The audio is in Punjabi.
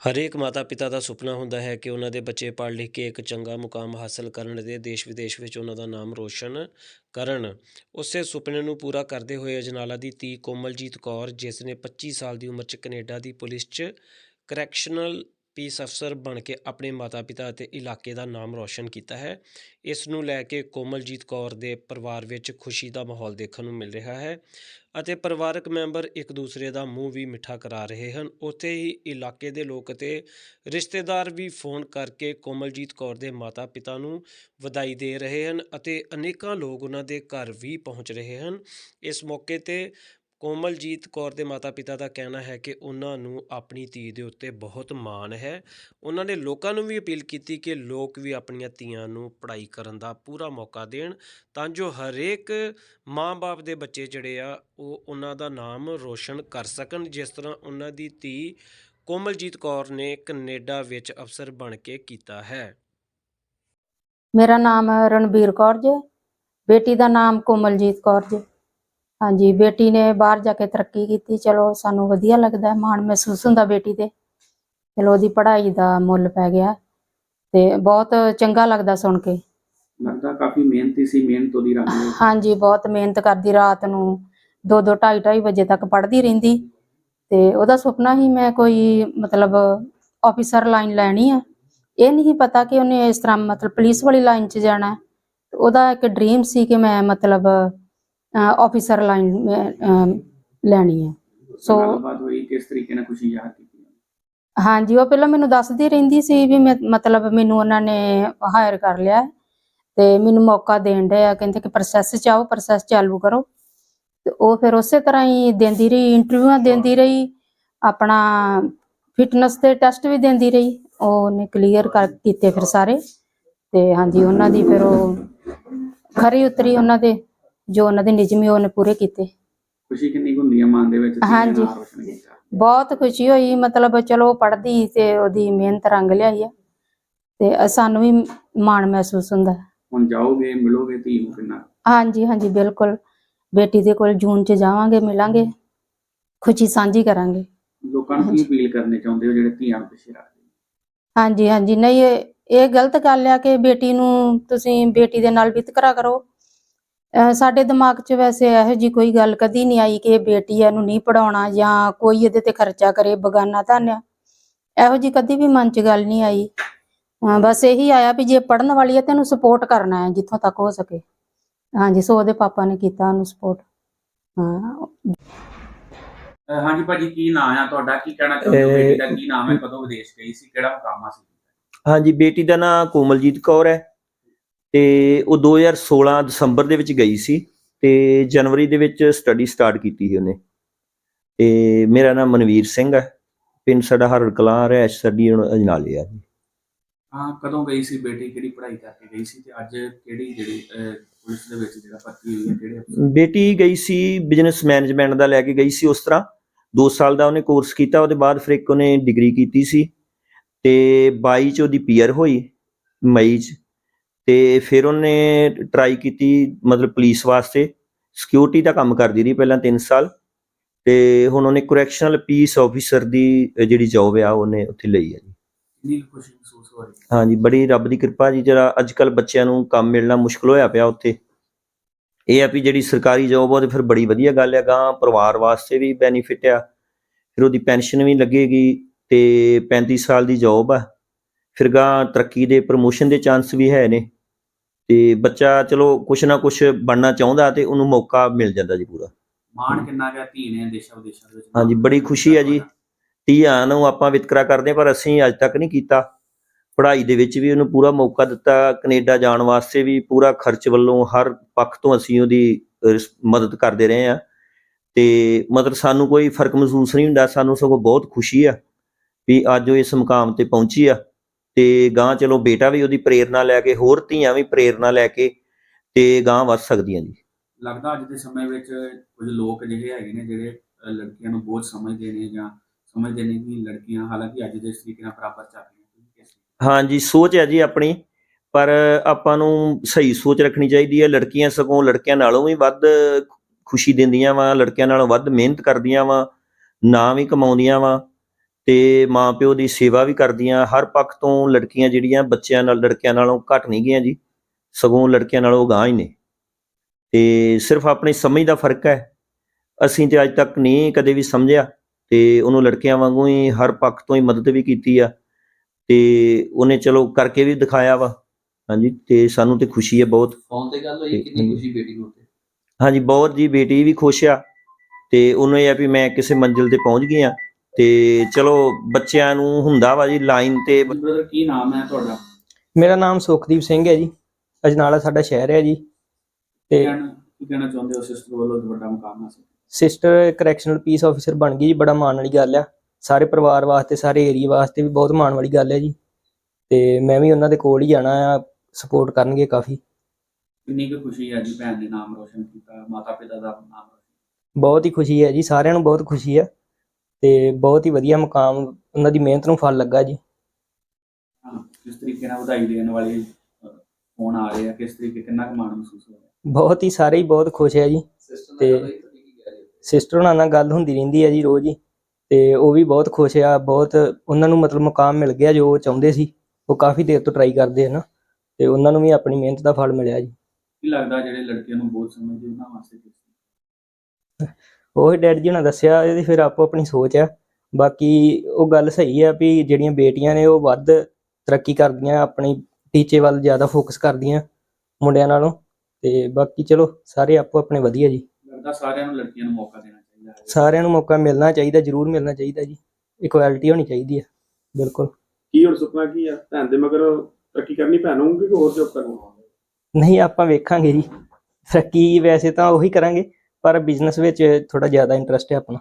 ਹਰੇਕ ਮਾਤਾ-ਪਿਤਾ ਦਾ ਸੁਪਨਾ ਹੁੰਦਾ ਹੈ ਕਿ ਉਹਨਾਂ ਦੇ ਬੱਚੇ ਪੜ੍ਹ ਲਿਖ ਕੇ ਇੱਕ ਚੰਗਾ ਮੁਕਾਮ ਹਾਸਲ ਕਰਨ ਅਤੇ ਦੇਸ਼ ਵਿਦੇਸ਼ ਵਿੱਚ ਉਹਨਾਂ ਦਾ ਨਾਮ ਰੋਸ਼ਨ ਕਰਨ। ਉਸੇ ਸੁਪਨੇ ਨੂੰ ਪੂਰਾ ਕਰਦੇ ਹੋਏ ਅਜਨਾਲਾ ਦੀ ਧੀ ਕੋਮਲਜੀਤ ਕੌਰ, ਜਿਸ ਨੇ 25 ਸਾਲ ਦੀ ਉਮਰ 'ਚ ਕੈਨੇਡਾ ਦੀ ਪੁਲਿਸ 'ਚ ਕਰੈਕਸ਼ਨਲ ਪੀਸ ਅਫਸਰ ਬਣ ਕੇ ਆਪਣੇ ਮਾਤਾ-ਪਿਤਾ ਅਤੇ ਇਲਾਕੇ ਦਾ ਨਾਮ ਰੌਸ਼ਨ ਕੀਤਾ ਹੈ। ਇਸ ਨੂੰ ਲੈ ਕੇ ਕੋਮਲਜੀਤ ਕੌਰ ਦੇ ਪਰਿਵਾਰ ਵਿੱਚ ਖੁਸ਼ੀ ਦਾ ਮਾਹੌਲ ਦੇਖਣ ਨੂੰ ਮਿਲ ਰਿਹਾ ਹੈ ਅਤੇ ਪਰਿਵਾਰਕ ਮੈਂਬਰ ਇੱਕ ਦੂਸਰੇ ਦਾ ਮੂੰਹ ਵੀ ਮਿੱਠਾ ਕਰਾ ਰਹੇ ਹਨ। ਉੱਥੇ ਹੀ ਇਲਾਕੇ ਦੇ ਲੋਕ ਅਤੇ ਰਿਸ਼ਤੇਦਾਰ ਵੀ ਫੋਨ ਕਰਕੇ ਕੋਮਲਜੀਤ ਕੌਰ ਦੇ ਮਾਤਾ-ਪਿਤਾ ਨੂੰ ਵਧਾਈ ਦੇ ਰਹੇ ਹਨ ਅਤੇ ਅਨੇਕਾਂ ਲੋਕ ਉਹਨਾਂ ਦੇ ਘਰ ਵੀ ਪਹੁੰਚ ਰਹੇ ਹਨ। ਇਸ ਮੌਕੇ ਤੇ ਕੋਮਲਜੀਤ ਕੌਰ ਦੇ ਮਾਤਾ-ਪਿਤਾ ਦਾ ਕਹਿਣਾ ਹੈ ਕਿ ਉਹਨਾਂ ਨੂੰ ਆਪਣੀ ਧੀ ਦੇ ਉੱਤੇ ਬਹੁਤ ਮਾਣ ਹੈ। ਉਹਨਾਂ ਨੇ ਲੋਕਾਂ ਨੂੰ ਵੀ ਅਪੀਲ ਕੀਤੀ ਕਿ ਲੋਕ ਵੀ ਆਪਣੀਆਂ ਧੀਆਂ ਨੂੰ ਪੜ੍ਹਾਈ ਕਰਨ ਦਾ ਪੂਰਾ ਮੌਕਾ ਦੇਣ। ਤਾਂ ਜੋ ਹਰੇਕ ਮਾਂ-ਬਾਪ ਦੇ ਬੱਚੇ ਜਿਹੜੇ ਆ, ਉਹ ਉਹਨਾਂ ਦਾ ਨਾਮ ਰੋਸ਼ਨ ਕਰ ਸਕਣ। ਜਿਸ ਤਰ੍ਹਾਂ ਉਹਨਾਂ ਦੀ ਧੀ ਕੋਮਲਜੀਤ ਕੌਰ ਨੇ ਕੈਨੇਡਾ ਵਿੱਚ ਅਫਸਰ ਬਣ ਕੇ ਕੀਤਾ ਹੈ। ਮੇਰਾ ਨਾਮ ਰਣਬੀਰ ਕੌਰ ਜੀ। ਬੇਟੀ ਦਾ ਨਾਮ ਕੋਮਲਜੀਤ ਕੌਰ ਜੀ। ਹਾਂਜੀ ਬੇਟੀ ਨੇ ਬਾਹਰ ਜਾ ਕੇ ਤਰੱਕੀ ਕੀਤੀ। ਚਲੋ ਸਾਨੂੰ ਵਧੀਆ ਲੱਗਦਾ ਮਾਣ ਮਹਿਸੂਸ ਹੁੰਦਾ ਬੇਟੀ ਤੇ। ਚਲੋ ਉਹਦੀ ਪੜ੍ਹਾਈ ਦਾ ਮੁੱਲ ਪੈ ਗਿਆ ਤੇ ਬਹੁਤ ਚੰਗਾ ਲੱਗਦਾ ਸੁਣ ਕੇ। ਲੱਗਦਾ ਕਾਫੀ ਮਿਹਨਤੀ ਸੀ ਮਿਹਨਤ ਉਹਦੀ ਲਈ ਹਾਂਜੀ ਬਹੁਤ ਮਿਹਨਤ ਕਰਦੀ ਰਾਤ ਨੂੰ। 2-2 2:30 ਵਜੇ ਤੱਕ ਪੜ੍ਹਦੀ ਰਹਿੰਦੀ। ਤੇ ਉਹਦਾ ਸੁਪਨਾ ਹੀ ਮੈਂ ਕੋਈ ਮਤਲਬ ਆਫੀਸਰ ਲਾਈਨ ਲੈਣੀ ਆ। ਇਹ ਨਹੀਂ ਪਤਾ ਕਿ ਉਹਨੇ ਇਸ ਤਰ੍ਹਾਂ ਮਤਲਬ ਪੁਲਿਸ ਵਾਲੀ ਲਾਈਨ 'ਚ ਜਾਣਾ। ਉਹਦਾ ਇੱਕ ਡ੍ਰੀਮ ਸੀ ਕਿ ਮੈਂ ਮਤਲਬ ਆਫੀਸਰ ਲਾਈਨ ਲੈਣੀ ਹੈ। ਸੋ- ਗੱਲਬਾਤ ਹੋਈ ਕਿਸ ਤਰੀਕੇ ਨਾਲ ਖੁਸ਼ੀ ਜ਼ਾਹਰ ਕੀਤੀ? ਹਾਂਜੀ ਉਹ ਪਹਿਲਾਂ ਮੈਨੂੰ ਦੱਸਦੀ ਰਹਿੰਦੀ ਸੀ ਵੀ ਮੈਂ ਮਤਲਬ ਮੈਨੂੰ ਉਹਨਾਂ ਨੇ ਹਾਇਰ ਕਰ ਲਿਆ ਤੇ ਮੈਨੂੰ ਮੌਕਾ ਦੇਣ ਡਏ ਆ। ਕਹਿੰਦੇ ਕਿ ਪ੍ਰੋਸੈਸ ਚ ਆਓ ਪ੍ਰੋਸੈਸ ਚਾਲੂ ਕਰੋ। ਤੇ ਉਹ ਫਿਰ ਉਸੇ ਤਰ੍ਹਾਂ ਹੀ ਦਿੰਦੀ ਰਹੀ ਇੰਟਰਵਿਊਆਂ ਦਿੰਦੀ ਰਹੀ ਆਪਣਾ ਫਿਟਨੈਸ ਦੇ ਟੈਸਟ ਵੀ ਦਿੰਦੀ ਰਹੀ। ਉਹਨੇ ਕਲੀਅਰ ਕਰ ਕੀਤੇ ਫਿਰ ਸਾਰੇ। ਤੇ ਹਾਂਜੀ ਉਹਨਾਂ ਦੀ ਫਿਰ ਉਹ ਖਰੀ ਉਤਰੀ ਉਹਨਾਂ ਦੇ। ਜੋ ਉਹਨਾਂ ਦੇ ਨਿਯਮ ਉਹਨੇ ਪੂਰੇ ਕੀਤੇ। ਖੁਸ਼ੀ ਕਿੰਨੀ ਕੁ ਹੁੰਦੀ ਹੈ ਮਨ ਦੇ ਵਿੱਚ ਨੇ ਹਾਂਜੀ। ਨਾਮ ਰੋਸ਼ਨ ਕੀਤਾ? ਬਹੁਤ ਖੁਸ਼ੀ ਹੋਈ ਮਤਲਬ ਚਲੋ ਪੜ੍ਹਦੀ ਤੇ ਉਹਦੀ ਮਿਹਨਤ ਰੰਗ ਲਿਆਈ ਆ ਤੇ ਅ- ਸਾਨੂੰ ਵੀ ਮਾਣ ਮਹਿਸੂਸ ਹੁੰਦਾ। ਹੈ। ਹੁਣ ਜਾਓਗੇ ਮਿਲੋਗੇ ਧੀ ਨੂੰ ਕਿੰਨਾ? ਹਾਂਜੀ ਹਾਂਜੀ ਬਿਲਕੁਲ। ਬੇਟੀ ਦੇ ਕੋਲ ਜੂਨ ਚ ਜਾਵਾਂਗੇ ਮਿਲਾਂਗੇ ਖੁਸ਼ੀ ਸਾਂਝੀ ਕਰਾਂਗੇ। ਲੋਕਾਂ ਨੂੰ ਕੀ ਅਪੀਲ ਕਰਨੇ ਚਾਹੁੰਦੇ ਹੋ ਜਿਹੜੇ ਧੀਆਂ ਨੂੰ ਪਿੱਛੇ ਰੱਖਦੇ ਨੇ? ਹਾਂਜੀ ਹਾਂਜੀ ਨਹੀਂ ਇਹ ਇਹ ਗਲਤ ਗੱਲ ਆ ਕਿ ਬੇਟੀ ਨੂੰ ਤੁਸੀਂ ਬੇਟੀ ਦੇ ਨਾਲ ਵਿਤਕਰਾ ਕਰੋ। ਸਾਡੇ ਦਿਮਾਗ 'ਚ ਵੈਸੇ ਇਹੋ ਜੀ ਕੋਈ ਗੱਲ ਕਦੀ ਨਹੀਂ ਆਈ ਕਿ ਇਹ ਬੇਟੀ ਇਹਨੂੰ ਨਹੀਂ ਪੜਾਉਣਾ ਜਾਂ ਕੋਈ ਇਹਦੇ ਤੇ ਖਰਚਾ ਕਰੇ ਬਗਾਨਾ ਧਨ ਆ ਇਹੋ ਜੀ ਕਦੀ ਵੀ ਮਨ 'ਚ ਗੱਲ ਨਹੀਂ ਆਈ। ਬਸ ਇਹੀ ਆਇਆ ਵੀ ਜੇ ਪੜਨ ਵਾਲੀ ਹੈ ਤੈਨੂੰ ਸਪੋਰਟ ਕਰਨਾ ਹੈ ਜਿੱਥੋਂ ਤੱਕ ਹੋ ਸਕੇ। ਹਾਂਜੀ ਸੋ ਉਹਦੇ ਪਾਪਾ ਨੇ ਕੀਤਾ ਉਹਨੂੰ ਸਪੋਰਟ ਹਾਂ। ਅਹ ਹਾਂਜੀ ਭਾਜੀ ਕੀ ਨਾਮ ਆ ਤੁਹਾਡਾ? ਕੀ ਕਹਿਣਾ ਚਾਹੁੰਦੇ ਹੋ? ਬੇਟੀ ਦਾ ਕੀ ਨਾਮ ਹੈ? ਕਦੋਂ ਵਿਦੇਸ਼ ਗਈ ਸੀ? ਕਿਹੜਾ ਮੁਕਾਮ ਆ ਸੀ ਹਾਂਜੀ ਬੇਟੀ ਦਾ ਨਾਮ ਕੋਮਲਜੀਤ ਕੌਰ ਹੈ। ਤੇ ਉਹ 2016 ਦਸੰਬਰ ਦੇ ਵਿੱਚ ਗਈ ਸੀ ਤੇ ਜਨਵਰੀ ਦੇ ਵਿੱਚ ਸਟੱਡੀ ਸਟਾਰਟ ਕੀਤੀ ਸੀ ਉਹਨੇ। ਤੇ ਮੇਰਾ ਨਾਮ ਮਨਵੀਰ ਸਿੰਘ ਹੈ। ਪਿੰਡ ਸਾਡਾ ਹਰੜ ਕਲਾਂ ਰਹਿਸ਼ ਸਾਡੀ ਅਜਨਾਲੇ ਆ ਜੀ। ਹਾਂ ਕਦੋਂ ਗਈ ਸੀ ਬੇਟੀ? ਕਿਹੜੀ ਪੜ੍ਹਾਈ ਕਰਕੇ ਗਈ ਸੀ ਤੇ ਅੱਜ ਕਿਹੜੀ ਜਿਹੜੀ ਅਹ, ਪੁਲਿਸ ਦੇ ਵਿੱਚ ਜਿਹੜਾ ਭਰਤੀ ਹੋਈ ਹੈ ਕਿਹੜੇ ਅਫਸਰ? ਬੇਟੀ ਗਈ ਸੀ ਬਿਜ਼ਨਸ ਮੈਨੇਜਮੈਂਟ ਦਾ ਲੈ ਕੇ ਗਈ ਸੀ ਉਸ ਤਰ੍ਹਾਂ। 2 ਸਾਲ ਦਾ ਉਹਨੇ ਕੋਰਸ ਕੀਤਾ ਉਹਦੇ ਬਾਅਦ ਫਿਰ ਇੱਕ ਉਹਨੇ ਡਿਗਰੀ ਕੀਤੀ ਸੀ। ਤੇ 22 ਚ ਉਹਦੀ ਪੀਅਰ ਹੋਈ ਮਈ ਚ। ਤੇ ਫਿਰ ਉਹਨੇ ਟਰਾਈ ਕੀਤੀ ਮਤਲਬ ਪੁਲਿਸ ਵਾਸਤੇ। ਸਿਕਿਉਰਿਟੀ ਦਾ ਕੰਮ ਕਰਦੀ ਰਹੀ ਪਹਿਲਾਂ 3 ਸਾਲ ਤੇ ਹੁਣ ਉਹਨੇ ਕਰੈਕਸ਼ਨਲ ਪੀਸ ਆਫੀਸਰ ਦੀ ਜਿਹੜੀ ਜੌਬ ਆ ਉਹਨੇ ਉੱਥੇ ਲਈ ਹੈ ਜੀ। ਕਿੰਨੀ ਖੁਸ਼ੀ ਮਹਿਸੂਸ ਹੋ ਰਹੀ ਹੈ? ਹਾਂਜੀ ਬੜੀ ਰੱਬ ਦੀ ਕਿਰਪਾ ਜੀ ਜਿਹੜਾ ਅੱਜ ਕੱਲ ਬੱਚਿਆਂ ਨੂੰ ਕੰਮ ਮਿਲਣਾ ਮੁਸ਼ਕਲ ਹੋਇਆ ਪਿਆ ਉੱਥੇ। ਇਹ ਆ ਵੀ ਜਿਹੜੀ ਸਰਕਾਰੀ ਜੌਬ ਉਹ ਤੇ ਫਿਰ ਬੜੀ ਵਧੀਆ ਗੱਲ ਹੈ ਗਾਂ ਪਰਿਵਾਰ ਵਾਸਤੇ ਵੀ ਬੈਨੀਫਿਟ ਆ। ਫਿਰ ਉਹਦੀ ਪੈਨਸ਼ਨ ਵੀ ਲੱਗੇਗੀ ਤੇ 35 ਸਾਲ ਦੀ ਜੌਬ ਆ। ਫਿਰ ਗਾਂ ਤਰੱਕੀ ਦੇ ਪ੍ਰਮੋਸ਼ਨ ਦੇ ਚਾਂਸ ਵੀ ਹੈ ਨੇ। ਤੇ ਬੱਚਾ ਚਲੋ ਕੁਛ ਨਾ ਕੁਛ ਬਣਨਾ ਚਾਹੁੰਦਾ ਤੇ ਉਹਨੂੰ ਮੌਕਾ ਮਿਲ ਜਾਂਦਾ ਜੀ ਪੂਰਾ। ਮਾਣ ਕਿੰਨਾ ਗਿਆ ਧੀ ਨੇ ਦੇਸ਼ਾਂ ਵਿਦੇਸ਼ਾਂ ਦੇ ਵਿੱਚ? ਹਾਂਜੀ, ਬੜੀ ਖੁਸ਼ੀ ਹੈ ਜੀ। ਧੀਆਂ ਨੂੰ ਆਪਾਂ ਵਿਤਕਰਾ ਕਰਦੇ ਹਾਂ, ਪਰ ਅਸੀਂ ਅੱਜ ਤੱਕ ਨਹੀਂ ਕੀਤਾ। ਪੜ੍ਹਾਈ ਦੇ ਵਿੱਚ ਵੀ ਉਹਨੂੰ ਪੂਰਾ ਮੌਕਾ ਦਿੱਤਾ। ਕੈਨੇਡਾ ਜਾਣ ਵਾਸਤੇ ਵੀ ਪੂਰਾ ਖਰਚ ਵੱਲੋਂ ਹਰ ਪੱਖ ਤੋਂ ਅਸੀਂ ਉਹਦੀ ਮਦਦ ਕਰਦੇ ਰਹੇ ਆ ਤੇ ਮਤਲਬ ਸਾਨੂੰ ਕੋਈ ਫ਼ਰਕ ਮਹਿਸੂਸ ਨਹੀਂ ਹੁੰਦਾ ਸਾਨੂੰ ਸਗੋਂ ਬਹੁਤ ਖੁਸ਼ੀ ਆ ਵੀ ਅੱਜ ਉਹ ਇਸ ਮੁਕਾਮ ਤੇ ਪਹੁੰਚੀ ਆ। ਤੇ ਗਾਂ ਚਲੋ ਬੇਟਾ ਵੀ ਉਹਦੀ ਪ੍ਰੇਰਣਾ ਲੈ ਕੇ ਹੋਰ ਧੀਆਂ ਵੀ ਪ੍ਰੇਰਣਾ ਲੈ ਕੇ ਤੇ ਗਾਂ ਵੱਧ ਸਕਦੀਆਂ ਜੀ। ਲੱਗਦਾ ਅੱਜ ਦੇ ਸਮੇਂ ਵਿੱਚ ਕੁਝ ਲੋਕ ਅਜਿਹੇ ਹੈਗੇ ਨੇ ਜਿਹੜੇ ਲੜਕੀਆਂ ਨੂੰ ਬੋਝ ਸਮਝਦੇ ਨੇ ਜਾਂ ਸਮਝਦੇ ਨੇ ਕਿ ਲੜਕੀਆਂ ਹਾਲਾਂਕਿ ਅੱਜ ਦੇ ਤਰੀਕੇ ਨਾਲ ਬਰਾਬਰ ਚੱਲ ਰਹੀਆਂ ਹਾਂਜੀ ਸੋਚ ਹੈ ਜੀ ਆਪਣੀ ਪਰ ਆਪਾਂ ਨੂੰ ਸਹੀ ਸੋਚ ਰੱਖਣੀ ਚਾਹੀਦੀ ਹੈ। ਲੜਕੀਆਂ ਸਗੋਂ ਲੜਕਿਆਂ ਨਾਲੋਂ ਵੀ ਵੱਧ ਖੁਸ਼ੀ ਦਿੰਦੀਆਂ ਵਾ ਲੜਕਿਆਂ ਨਾਲੋਂ ਵੱਧ ਮਿਹਨਤ ਕਰਦੀਆਂ ਵਾ ਨਾਂ ਵੀ ਕਮਾਉਂਦੀਆਂ ਵਾ। ਤੇ ਮਾਪਿਓ ਦੀ ਸੇਵਾ ਵੀ ਕਰਦੀਆਂ। ਹਰ ਪੱਖ ਤੋਂ ਲੜਕੀਆਂ ਜਿਹੜੀਆਂ ਬੱਚਿਆਂ ਨਾਲ ਲੜਕਿਆਂ ਨਾਲੋਂ ਘੱਟ ਨਹੀਂ ਗਈਆਂ ਜੀ। ਸਗੋਂ ਲੜਕਿਆਂ ਨਾਲੋਂ ਗਾਂਹ ਹੀ ਨੇ। ਤੇ ਸਿਰਫ ਆਪਣੀ ਸਮਝ ਦਾ ਫ਼ਰਕ ਹੈ। ਅਸੀਂ ਤੇ ਅੱਜ ਤੱਕ ਨਹੀਂ ਕਦੇ ਵੀ ਸਮਝਿਆ ਤੇ ਉਹਨੂੰ ਲੜਕਿਆਂ ਵਾਂਗੂ ਹੀ ਹਰ ਪੱਖ ਤੋਂ ਹੀ ਮਦਦ ਵੀ ਕੀਤੀ ਆ। ਤੇ ਉਹਨੇ ਚਲੋ ਕਰਕੇ ਵੀ ਦਿਖਾਇਆ ਵਾ। ਹਾਂਜੀ ਤੇ ਸਾਨੂੰ ਤੇ ਖੁਸ਼ੀ ਹੈ ਬਹੁਤ। ਫੋਨ ਤੇ ਗੱਲ ਹੋਈ ਕਿੰਨੀ ਖੁਸ਼ੀ ਬੇਟੀ ਨੂੰ ਤੇ? ਹਾਂਜੀ ਬਹੁਤ ਜੀ ਬੇਟੀ ਵੀ ਖੁਸ਼ ਆ। ਤੇ ਉਹਨੂੰ ਇਹ ਆ ਵੀ ਮੈਂ ਕਿਸੇ ਮੰਜ਼ਿਲ ਤੇ ਪਹੁੰਚ ਗਈ ਆ। ਤੇ ਚਲੋ ਬੱਚਿਆਂ ਨੂੰ ਹੁੰਦਾ ਵਾ ਜੀ ਲਾਈਨ ਤੇ ਬ੍ਰਦਰ ਕੀ ਨਾਮ ਹੈ ਤੁਹਾਡਾ? ਮੇਰਾ ਨਾਮ ਸੁਖਦੀਪ ਸਿੰਘ ਹੈ ਜੀ। ਅਜਨਾਲਾ ਸਾਡਾ ਸ਼ਹਿਰ ਹੈ ਜੀ। ਤੇ ਕਹਿਣਾ ਕੀ ਕਹਿਣਾ ਚਾਹੁੰਦੇ ਹੋ ਸਿਸਟਰ ਵੱਲੋਂ? ਵੱਡਾ ਮੁਕਾਮ ਹਾਸਲ ਸਿਸਟਰ ਕਰੈਕਸ਼ਨਲ ਪੀਸ ਆਫੀਸਰ ਬਣ ਗਈ ਜੀ ਬੜਾ ਮਾਣ ਵਾਲੀ ਗੱਲ ਆ। ਸਾਰੇ ਪਰਿਵਾਰ ਵਾਸਤੇ ਸਾਰੇ ਏਰੀਆ ਵਾਸਤੇ ਵੀ ਬਹੁਤ ਮਾਣ ਵਾਲੀ ਗੱਲ ਹੈ ਜੀ। ਤੇ ਮੈਂ ਵੀ ਉਹਨਾਂ ਦੇ ਕੋਲ ਹੀ ਜਾਣਾ ਆ ਸਪੋਰਟ ਕਰਨਗੇ ਕਾਫੀ। ਕਿੰਨੀ ਕੁ ਖੁਸ਼ੀ ਹੈ ਜੀ ਭੈਣ ਨੇ ਨਾਮ ਰੋਸ਼ਨ ਕੀਤਾ ਮਾਤਾ ਪਿਤਾ ਦਾ ਨਾਮ ਰੋਸ਼ਨ ਬਹੁਤ ਹੀ ਖੁਸ਼ੀ ਹੈ ਜੀ ਸਾਰਿਆਂ ਨੂੰ ਬਹੁਤ ਖੁਸ਼ੀ ਹੈ ਤੇ ਬਹੁਤ ਹੀ ਵਧੀਆ ਮੁਕਾਮ ਉਹਨਾਂ ਦੀ ਮਿਹਨਤ ਨੂੰ ਫਲ ਲੱਗਾ ਜੀ। ਹਾਂ ਕਿਸ ਤਰੀਕੇ ਨਾਲ ਵਧਾਈ ਦੇਣ ਵਾਲੇ ਫੋਨ ਆ ਰਹੇ ਆ ਕਿਸ ਤਰੀਕੇ ਕਿੰਨਾ ਕੁ ਮਾਣ ਮਹਿਸੂਸ ਹੋ ਰਿਹਾ? ਬਹੁਤ ਹੀ ਸਾਰੇ ਹੀ ਬਹੁਤ ਖੁਸ਼ ਹੈ ਜੀ। ਤੇ- ਸਿਸਟਰ ਉਹਨਾਂ ਨਾਲ ਗੱਲ ਹੁੰਦੀ ਰਹਿੰਦੀ ਹੈ ਜੀ ਰੋਜ਼ ਹੀ। ਤੇ ਉਹ ਵੀ ਬਹੁਤ ਖੁਸ਼ ਆ ਬਹੁਤ ਉਹਨਾਂ ਨੂੰ ਮਤਲਬ ਮੁਕਾਮ ਮਿਲ ਗਿਆ ਜੋ ਉਹ ਚਾਹੁੰਦੇ ਸੀ। ਉਹ ਕਾਫੀ ਦੇਰ ਤੋਂ ਟਰਾਈ ਕਰਦੇ ਹਨ ਤੇ ਉਹਨਾਂ ਨੂੰ ਵੀ ਆਪਣੀ ਮਿਹਨਤ ਦਾ ਫਲ ਮਿਲਿਆ ਜੀ। ਕੀ ਲੱਗਦਾ ਜਿਹੜੇ ਲੜਕਿਆਂ ਨੂੰ ਬਹੁਤ ਸਮਝਦੇ ਉਹਨਾਂ ਵਾਸਤੇ ਉਹ ਡੈਡ ਜੀ ਨੇ ਦੱਸਿਆ ਇਹਦੀ ਫਿਰ ਆਪੋ ਆਪਣੀ ਸੋਚ ਆ। ਬਾਕੀ ਉਹ ਗੱਲ ਸਹੀ ਆ ਵੀ ਜਿਹੜੀਆਂ ਬੇਟੀਆਂ ਨੇ ਉਹ ਵੱਧ ਤਰੱਕੀ ਕਰਦੀਆਂ ਆਪਣੀ ਟੀਚੇ ਵੱਲ ਜ਼ਿਆਦਾ ਫੋਕਸ ਕਰਦੀਆਂ ਮੁੰਡਿਆਂ ਨਾਲੋਂ। ਤੇ ਬਾਕੀ ਚਲੋ ਸਾਰੇ ਆਪੋ ਆਪਣੇ ਵਧੀਆ ਜੀ। ਲੱਗਦਾ ਸਾਰਿਆਂ ਨੂੰ ਲੜਕੀਆਂ ਨੂੰ ਮੌਕਾ ਦੇਣਾ ਚਾਹੀਦਾ ਹੈ। ਸਾਰਿਆਂ ਨੂੰ ਮੌਕਾ ਮਿਲਣਾ ਚਾਹੀਦਾ ਜ਼ਰੂਰ ਮਿਲਣਾ ਚਾਹੀਦਾ ਜੀ। ਇਕੁਐਲਿਟੀ ਹੋਣੀ ਚਾਹੀਦੀ ਹੈ ਬਿਲਕੁਲ। ਕੀ ਹੁਣ ਸੁਪਨਾ ਕੀ ਆ? ਭੈਣ ਦੇ ਮਗਰ ਤਰੱਕੀ ਕਰਨੀ ਭੈਣ ਹੋਊਗੀ ਕਿ ਹੋਰ ਜੋਬ ਕਰਨਾ? ਨਹੀਂ ਆਪਾਂ ਵੇਖਾਂਗੇ ਜੀ। ਤਰੱਕੀ ਵੈਸੇ ਤਾਂ ਉਹੀ ਕਰਾਂਗੇ। ਪਰ ਬਿਜ਼ਨਸ ਵਿੱਚ ਥੋੜਾ ਜ਼ਿਆਦਾ ਇੰਟਰਸਟ ਹੈ ਆਪਣਾ।